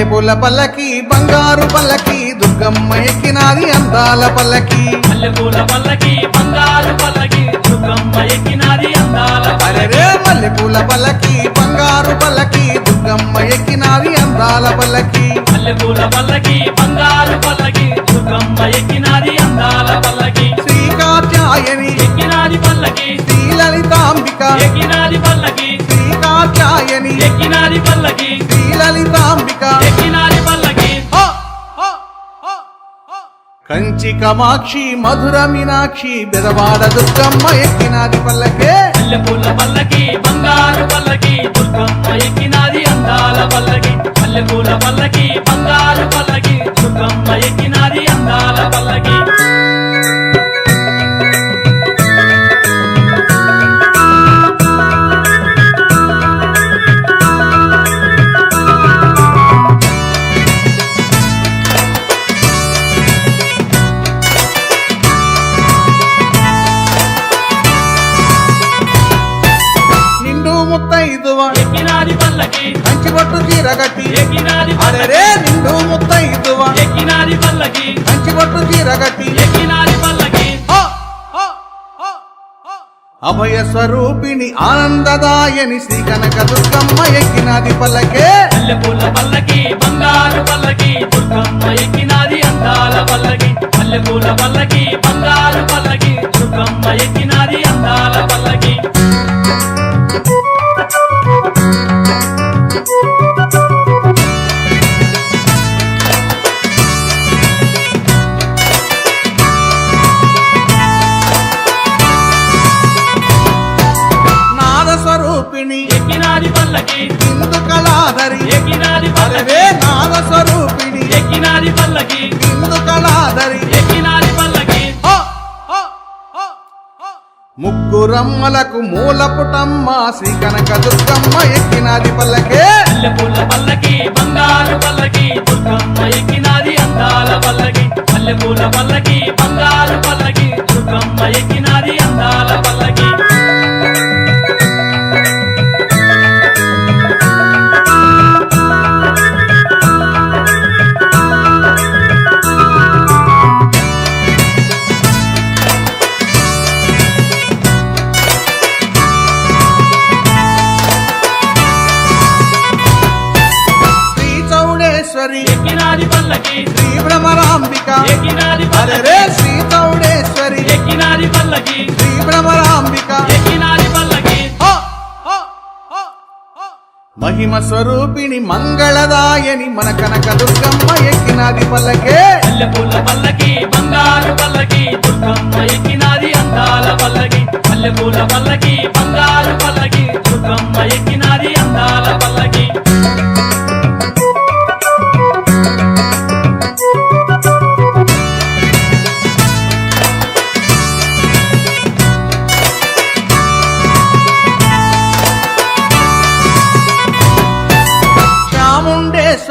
మల్లెపూల పల్లకి బంగారు పల్లకి దుర్గమ్మ ఎక్కినాది అందాల పల్లకి. మల్లెపూల పల్లకి బంగారు పల్లకి దుర్గమ్మ ఎక్కినాది అందాల అరెరే మల్లెపూల పల్లకి బంగారు పల్లకి దుర్గమ్మ ఎక్కినాది అందాల పల్లకి. మల్లెపూల పల్లకి బంగారు పల్లకి దుర్గమ్మ ఎక్కినాది అందాల పల్లకి. శ్రీ కాత్యాయని ఎక్కినాది పల్లకి శ్రీ లలితాంబిక ఎక్కినాది పల్లకి శ్రీ కంచి కమాక్షి మధుర మీనాక్షి బెదవాడ దుర్గమ్మ ఎక్కినాది పల్లకే. పల్లకి బంగారు పల్లకి ముత్తైదువ. ఎక్కినాది పల్లకి. కంచి పట్టు చీర కట్టి. ఎక్కినాది పల్లకి. అరెరే నిండు ముత్తైదువ. ఎక్కినాది పల్లకి. కంచి పట్టు చీర కట్టి. ఎక్కినాది పల్లకి! అభయ స్వరూపిణి ఆనందదాయని శ్రీ కనక దుర్గమ్మ ఎక్కినాది పల్లకే. మల్లెపూల పల్లకి బంగారు పల్లకి దుర్గమ్మ ఎక్కినాది అందాల పల్లకి. మల్లెపూల పల్లకి బంగారు పల్లకి దుర్గమ్మ ఎక్కినాది స్వరూపిణి ఎక్కినాది పల్లకి. ఇందు కళాధరి ఎక్కినాది పల్లకి! ముగ్గురమ్మలకు మూలపుటమ్మ శ్రీ కనక దుర్గమ్మ ఎక్కినాది పల్లకే. మల్లెపూల పల్లకి బంగారు పల్లకి దుర్గమ్మ ఎక్కినాది అందాల పల్లకి. పల్లకి మహిమ స్వరూపిణి మంగళదాయని మన కనక దుర్గమ్మ ఎక్కినాది పల్లకే. మల్లెపూల పల్లకి బంగారు పల్లకి దుర్గమ్మ ఎక్కినాది అందాల పల్లకి. మల్లెపూల పల్లకి బంగారు పల్లకి దుర్గమ్మ ఎక్కినాది అందాల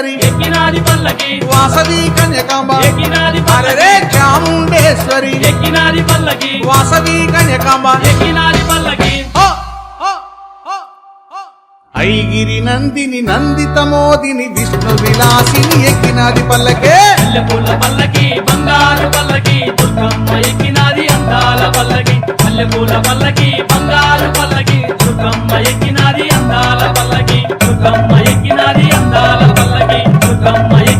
చాముండేశ్వరి ఎక్కినాది పల్లకి. వాసవి కన్యకాంబ. ఎక్కినాది చాముండేశ్వరి. ఎక్కినాది పల్లకి. వాసవి కన్యకాంబ. ఎక్కినాది పల్లకి! ఐగిరి నందిని నందితమోదిని విష్ణు విలాసిని ఎక్కినాది పల్లకే. పల్లకి బంగారు పల్లకి దుర్గమ్మ ఎక్కినాది అందాల పల్లకి. మల్లెపూల పల్లకి బంగారు పల్లకి దుర్గమ్మ ఎక్కినాది అందాల పల్లకి. దుర్గమ్మ ఎక్కినాది